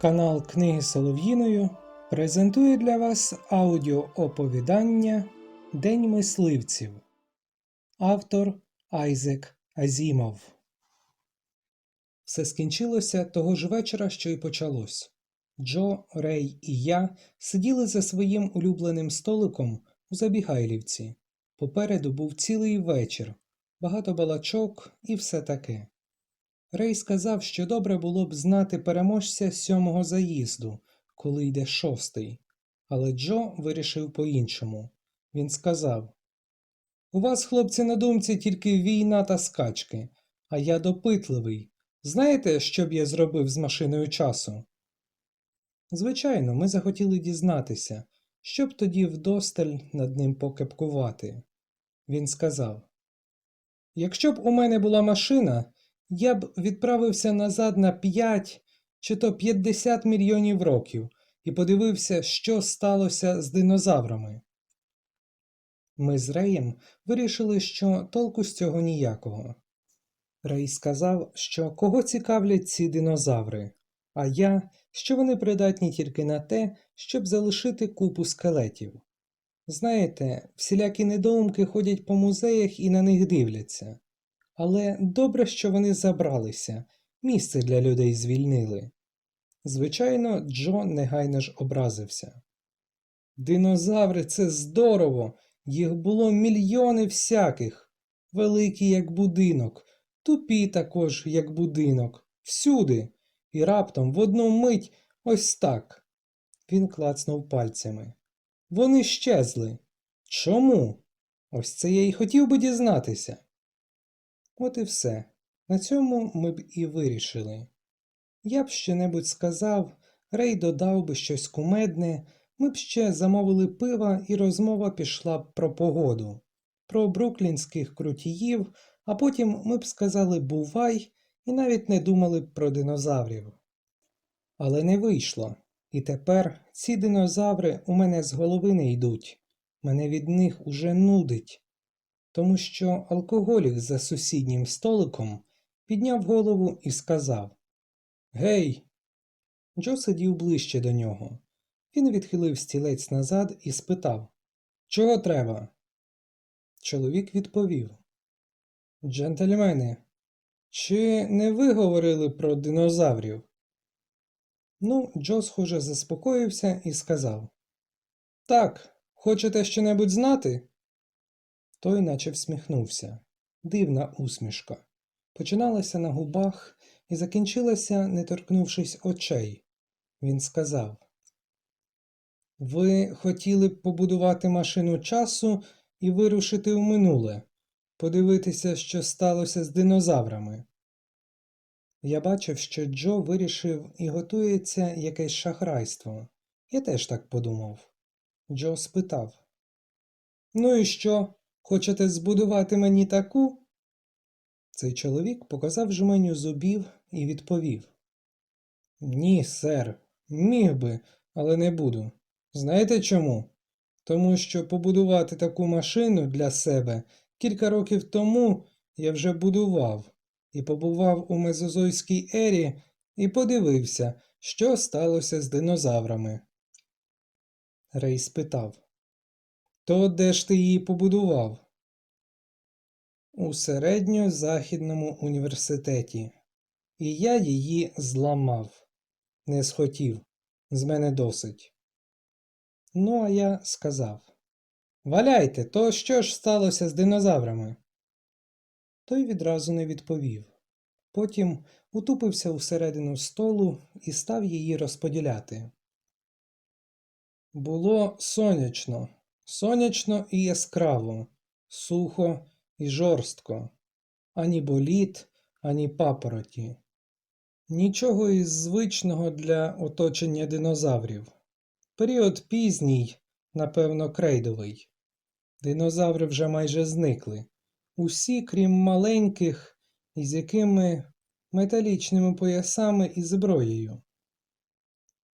Канал Книги Солов'їною презентує для вас аудіооповідання День мисливців. Автор Айзек Азімов. Все скінчилося того ж вечора, що й почалось. Джо, Рей і я сиділи за своїм улюбленим столиком у Забігайлівці. Попереду був цілий вечір, багато балачок і все таке. Рей сказав, що добре було б знати переможця сьомого заїзду, коли йде шостий. Але Джо вирішив по-іншому. Він сказав: У вас, хлопці, на думці тільки війна та скачки, а я допитливий. Знаєте, що б я зробив з машиною часу? Звичайно, ми захотіли дізнатися, щоб тоді вдосталь над ним покепкувати. Він сказав: Якщо б у мене була машина, я б відправився назад на 5 чи то 50 мільйонів років і подивився, що сталося з динозаврами. Ми з Реєм вирішили, що толку з цього ніякого. Рей сказав, що кого цікавлять ці динозаври, а я, що вони придатні тільки на те, щоб залишити купу скелетів. Знаєте, всілякі недоумки ходять по музеях і на них дивляться. Але добре, що вони забралися, місце для людей звільнили. Звичайно, Джо негайно ж образився. Динозаври це здорово, їх було мільйони всяких, великі, як будинок, тупі також, як будинок, всюди, і раптом в одну мить ось так. Він клацнув пальцями. Вони щезли. Чому? Ось це я й хотів би дізнатися. От і все. На цьому ми б і вирішили. Я б щонебудь сказав, Рей додав би щось кумедне, ми б ще замовили пива, і розмова пішла б про погоду, про бруклінських крутіїв, а потім ми б сказали бувай і навіть не думали б про динозаврів. Але не вийшло, і тепер ці динозаври у мене з голови не йдуть, мене від них уже нудить тому що алкоголік за сусіднім столиком підняв голову і сказав Гей. Джо сидів ближче до нього. Він відхилив стілець назад і спитав Чого треба? Чоловік відповів Джентльмени, чи не ви говорили про динозаврів? Ну, Джо, схоже, заспокоївся і сказав Так, хочете щонебудь знати? Той наче всміхнувся. Дивна усмішка. Починалася на губах і закінчилася, не торкнувшись очей. Він сказав: Ви хотіли б побудувати машину часу і вирушити в минуле, подивитися, що сталося з динозаврами. Я бачив, що Джо вирішив і готується якесь шахрайство. Я теж так подумав. Джо спитав: Ну і що? Хочете збудувати мені таку? Цей чоловік показав жменю зубів і відповів Ні, сер, міг би, але не буду. Знаєте чому? Тому що побудувати таку машину для себе кілька років тому я вже будував і побував у Мезозойській ері і подивився, що сталося з динозаврами. Рей спитав то де ж ти її побудував? У середньо-західному університеті. І я її зламав. Не схотів. З мене досить. Ну, а я сказав Валяйте, то що ж сталося з динозаврами? Той відразу не відповів. Потім утупився усередину столу і став її розподіляти. Було сонячно. Сонячно і яскраво, сухо і жорстко, ані боліт, ані папороті. Нічого із звичного для оточення динозаврів. Період пізній, напевно, крейдовий. Динозаври вже майже зникли. Усі, крім маленьких, із якими металічними поясами і зброєю.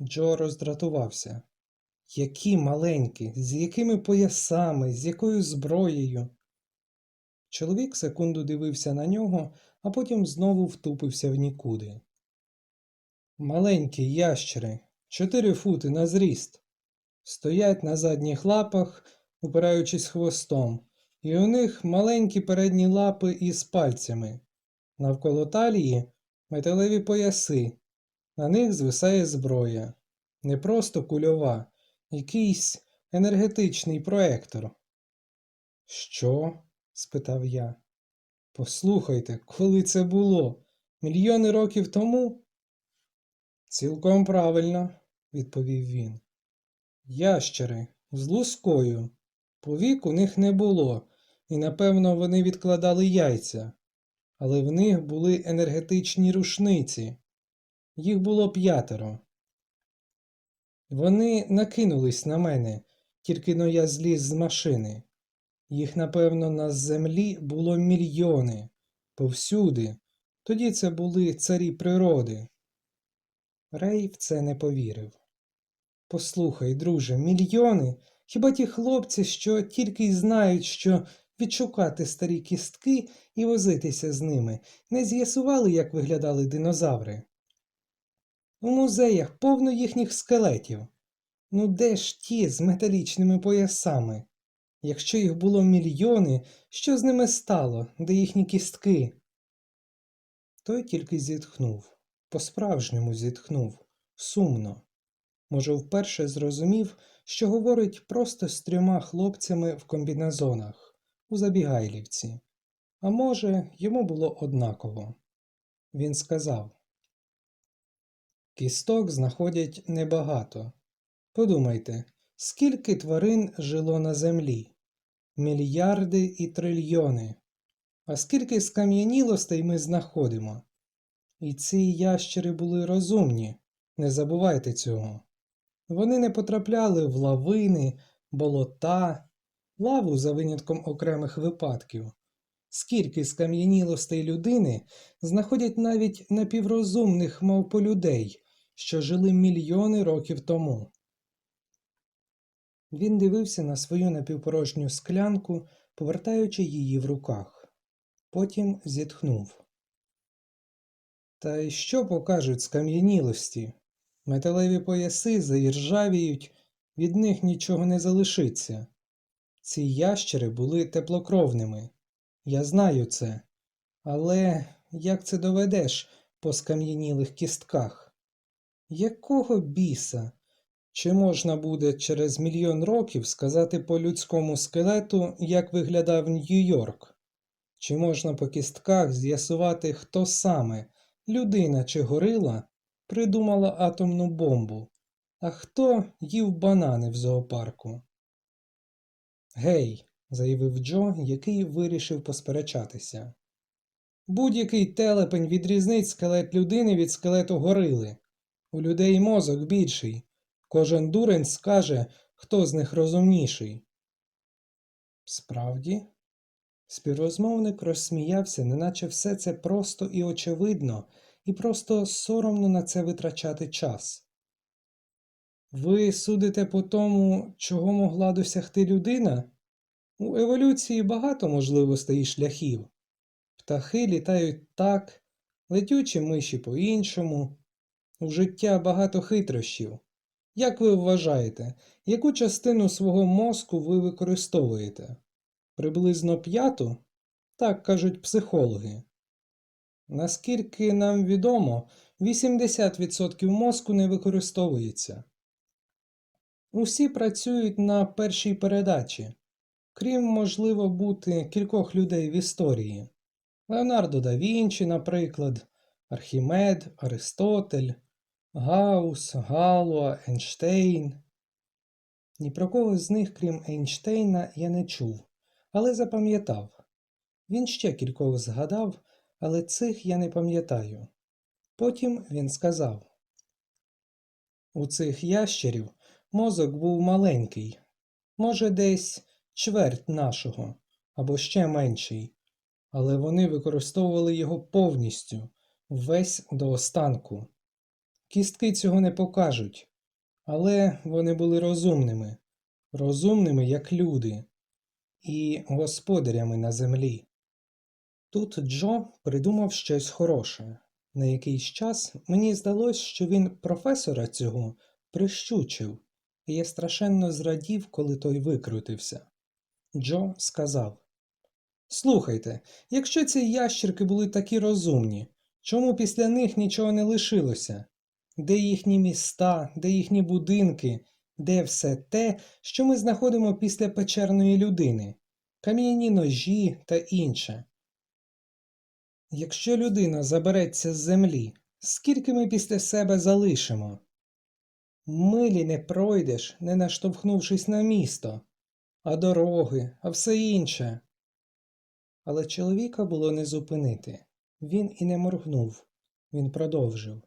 Джо роздратувався. Які маленькі, з якими поясами, з якою зброєю. Чоловік секунду дивився на нього, а потім знову втупився в нікуди. Маленькі ящери, 4 фути на зріст, стоять на задніх лапах, упираючись хвостом, і у них маленькі передні лапи із пальцями. Навколо талії металеві пояси, на них звисає зброя. Не просто кульова, якийсь енергетичний проектор. Що? Спитав я. Послухайте, коли це було? Мільйони років тому? Цілком правильно, відповів він. Ящери з лускою. Повік у них не було, і напевно вони відкладали яйця, але в них були енергетичні рушниці. Їх було п'ятеро. Вони накинулись на мене, тільки но я зліз з машини. Їх, напевно, на землі було мільйони, повсюди. Тоді це були царі природи. Рей в це не повірив. Послухай, друже, мільйони? Хіба ті хлопці, що тільки й знають, що відшукати старі кістки і возитися з ними, не з'ясували, як виглядали динозаври? У музеях повно їхніх скелетів. Ну де ж ті з металічними поясами? Якщо їх було мільйони, що з ними стало, де їхні кістки? Той тільки зітхнув, по-справжньому зітхнув, сумно. Може, вперше зрозумів, що говорить просто з трьома хлопцями в комбінезонах у Забігайлівці. А може, йому було однаково. Він сказав: Кісток знаходять небагато. Подумайте, скільки тварин жило на землі? Мільярди і трильйони. А скільки скам'янілостей ми знаходимо? І ці ящери були розумні, не забувайте цього. Вони не потрапляли в лавини, болота, лаву за винятком окремих випадків. Скільки скам'янілостей людини знаходять навіть напіврозумних мавполюдей, що жили мільйони років тому. Він дивився на свою напівпорожню склянку, повертаючи її в руках. Потім зітхнув. Та й що покажуть скам'янілості? Металеві пояси заіржавіють, від них нічого не залишиться. Ці ящери були теплокровними. Я знаю це. Але як це доведеш по скам'янілих кістках? Якого біса? Чи можна буде через мільйон років сказати по людському скелету, як виглядав Нью-Йорк? Чи можна по кістках з'ясувати, хто саме, людина чи горила, придумала атомну бомбу, а хто їв банани в зоопарку? Гей, заявив Джо, який вирішив посперечатися. Будь-який телепень відрізнить скелет людини від скелету горили. У людей мозок більший. Кожен дурень скаже, хто з них розумніший. Справді? Співрозмовник розсміявся, неначе все це просто і очевидно, і просто соромно на це витрачати час. Ви судите по тому, чого могла досягти людина? У еволюції багато можливостей і шляхів. Птахи літають так, летючі миші по-іншому. У життя багато хитрощів. Як ви вважаєте, яку частину свого мозку ви використовуєте? Приблизно п'яту? Так кажуть психологи. Наскільки нам відомо, 80% мозку не використовується. Усі працюють на першій передачі, крім, можливо, бути кількох людей в історії. Леонардо да Вінчі, наприклад, Архімед, Аристотель, Гаус, Галуа, Ейнштейн. Ні про кого з них, крім Ейнштейна, я не чув, але запам'ятав. Він ще кількох згадав, але цих я не пам'ятаю. Потім він сказав: У цих ящерів мозок був маленький, може, десь чверть нашого або ще менший, але вони використовували його повністю, весь до останку. Кістки цього не покажуть, але вони були розумними, розумними, як люди, і господарями на землі. Тут Джо придумав щось хороше. На якийсь час мені здалось, що він професора цього прищучив, і я страшенно зрадів, коли той викрутився. Джо сказав Слухайте, якщо ці ящерки були такі розумні, чому після них нічого не лишилося? Де їхні міста, де їхні будинки, де все те, що ми знаходимо після печерної людини, кам'яні ножі та інше? Якщо людина забереться з землі, скільки ми після себе залишимо? Милі не пройдеш, не наштовхнувшись на місто, а дороги, а все інше. Але чоловіка було не зупинити. Він і не моргнув. Він продовжив.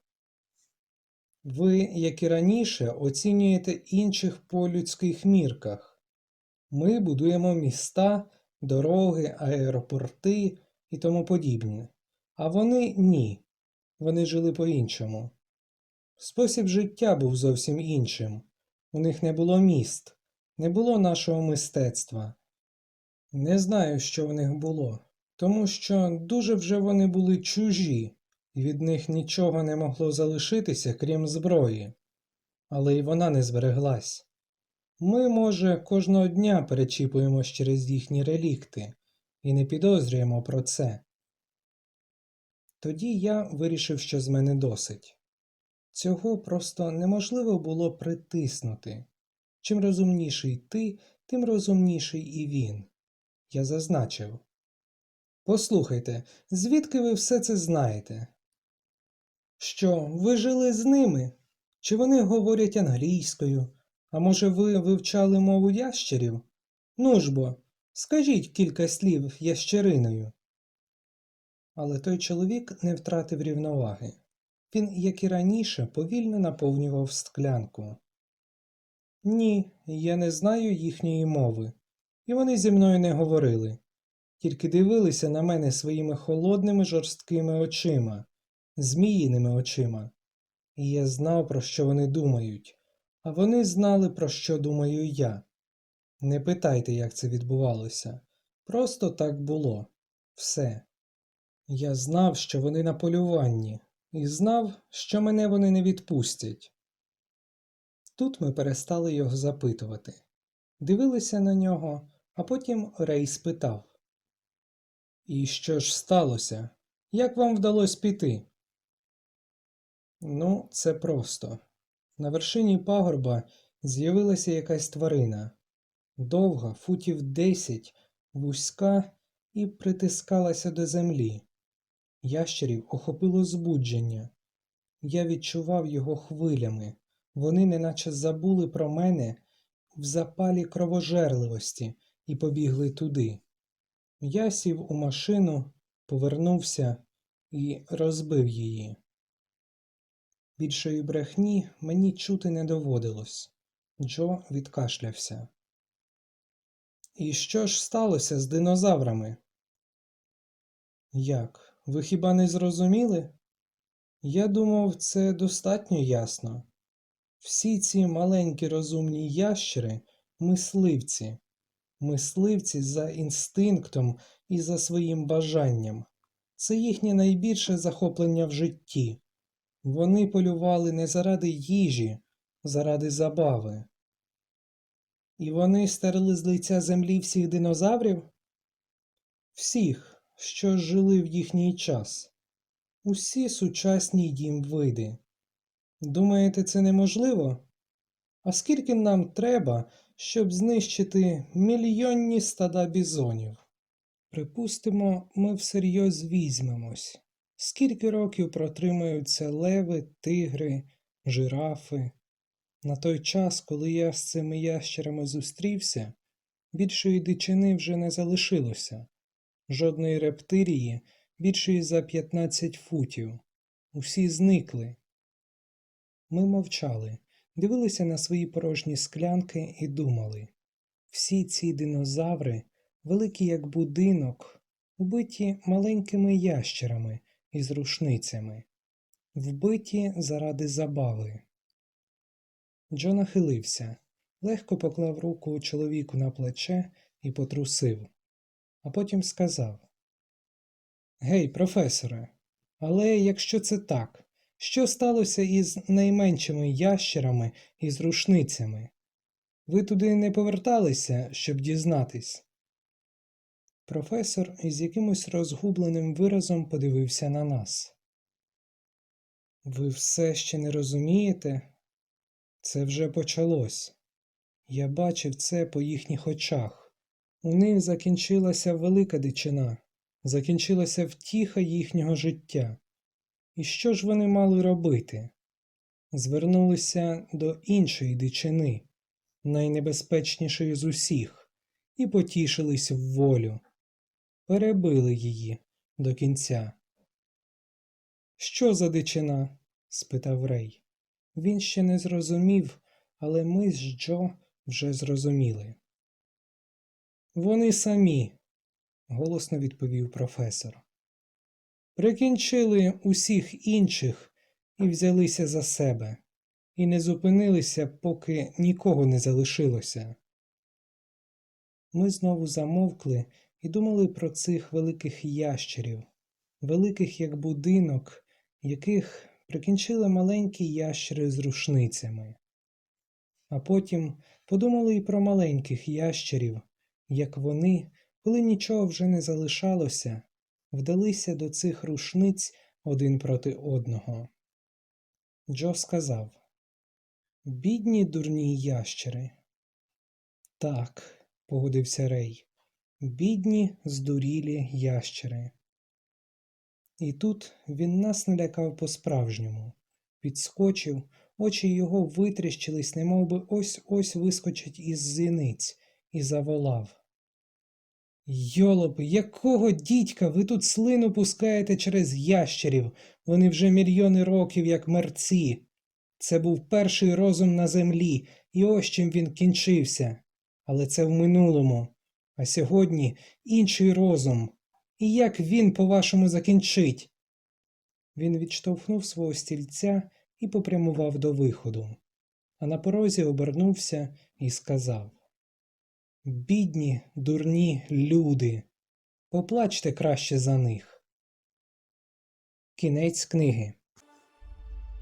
Ви, як і раніше, оцінюєте інших по людських мірках. Ми будуємо міста, дороги, аеропорти і тому подібне. А вони ні. Вони жили по-іншому. Спосіб життя був зовсім іншим. У них не було міст, не було нашого мистецтва. Не знаю, що в них було, тому що дуже вже вони були чужі, від них нічого не могло залишитися, крім зброї. Але й вона не збереглась. Ми, може, кожного дня перечіпуємось через їхні релікти і не підозрюємо про це. Тоді я вирішив, що з мене досить. Цього просто неможливо було притиснути. Чим розумніший ти, тим розумніший і він. Я зазначив. Послухайте, звідки ви все це знаєте? Що, ви жили з ними? Чи вони говорять англійською? А може, ви вивчали мову ящерів? Ну ж бо, скажіть кілька слів ящериною. Але той чоловік не втратив рівноваги. Він, як і раніше, повільно наповнював склянку. Ні, я не знаю їхньої мови, і вони зі мною не говорили, тільки дивилися на мене своїми холодними жорсткими очима, зміїними очима. І я знав, про що вони думають, а вони знали, про що думаю я. Не питайте, як це відбувалося. Просто так було. Все. Я знав, що вони на полюванні, і знав, що мене вони не відпустять. Тут ми перестали його запитувати, дивилися на нього, а потім Рей спитав І що ж сталося? Як вам вдалося піти? Ну, це просто. На вершині пагорба з'явилася якась тварина, довга, футів десять, вузька і притискалася до землі. Ящерів охопило збудження. Я відчував його хвилями. Вони неначе забули про мене в запалі кровожерливості і побігли туди. Я сів у машину, повернувся і розбив її. Більшої брехні мені чути не доводилось. Джо відкашлявся. І що ж сталося з динозаврами? Як? Ви хіба не зрозуміли? Я думав, це достатньо ясно. Всі ці маленькі розумні ящери мисливці, мисливці за інстинктом і за своїм бажанням. Це їхнє найбільше захоплення в житті. Вони полювали не заради їжі, заради забави. І вони стерли з лиця землі всіх динозаврів? Всіх, що жили в їхній час. Усі сучасні їм види. Думаєте, це неможливо? А скільки нам треба, щоб знищити мільйонні стада бізонів? Припустимо, ми всерйоз візьмемось. Скільки років протримаються леви, тигри, жирафи? На той час, коли я з цими ящерами зустрівся, більшої дичини вже не залишилося, жодної рептилії більшої за 15 футів. Усі зникли. Ми мовчали, дивилися на свої порожні склянки і думали всі ці динозаври, великі як будинок, вбиті маленькими ящерами із рушницями, вбиті заради забави. Джо нахилився, легко поклав руку чоловіку на плече і потрусив, а потім сказав Гей, професоре, Але якщо це так, що сталося із найменшими ящерами і з рушницями? Ви туди не поверталися, щоб дізнатись? Професор із якимось розгубленим виразом подивився на нас. Ви все ще не розумієте? Це вже почалось. Я бачив це по їхніх очах. У них закінчилася велика дичина, закінчилася втіха їхнього життя. І що ж вони мали робити? Звернулися до іншої дичини, найнебезпечнішої з усіх, і потішились в волю, перебили її до кінця. Що за дичина? спитав Рей. Він ще не зрозумів, але ми з Джо вже зрозуміли. Вони самі, голосно відповів професор. Прикінчили усіх інших і взялися за себе, і не зупинилися, поки нікого не залишилося. Ми знову замовкли і думали про цих великих ящерів, великих як будинок, яких прикінчили маленькі ящери з рушницями. А потім подумали і про маленьких ящерів, як вони, коли нічого вже не залишалося, вдалися до цих рушниць один проти одного. Джо сказав Бідні дурні ящери. Так, погодився Рей, бідні здурілі ящери. І тут він нас налякав по-справжньому, підскочив, очі його витріщились, немов би ось ось вискочить із зіниць, і заволав. Йолоп, якого дідька ви тут слину пускаєте через ящерів? Вони вже мільйони років, як мерці. Це був перший розум на землі, і ось чим він кінчився. Але це в минулому. А сьогодні інший розум. І як він, по-вашому, закінчить? Він відштовхнув свого стільця і попрямував до виходу, а на порозі обернувся і сказав Бідні, дурні люди, поплачте краще за них. Кінець книги.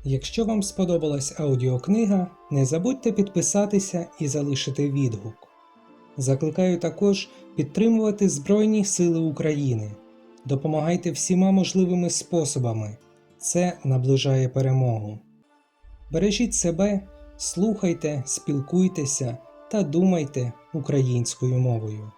Якщо вам сподобалась аудіокнига, не забудьте підписатися і залишити відгук. Закликаю також підтримувати Збройні Сили України. Допомагайте всіма можливими способами. Це наближає перемогу. Бережіть себе, слухайте, спілкуйтеся та думайте українською мовою.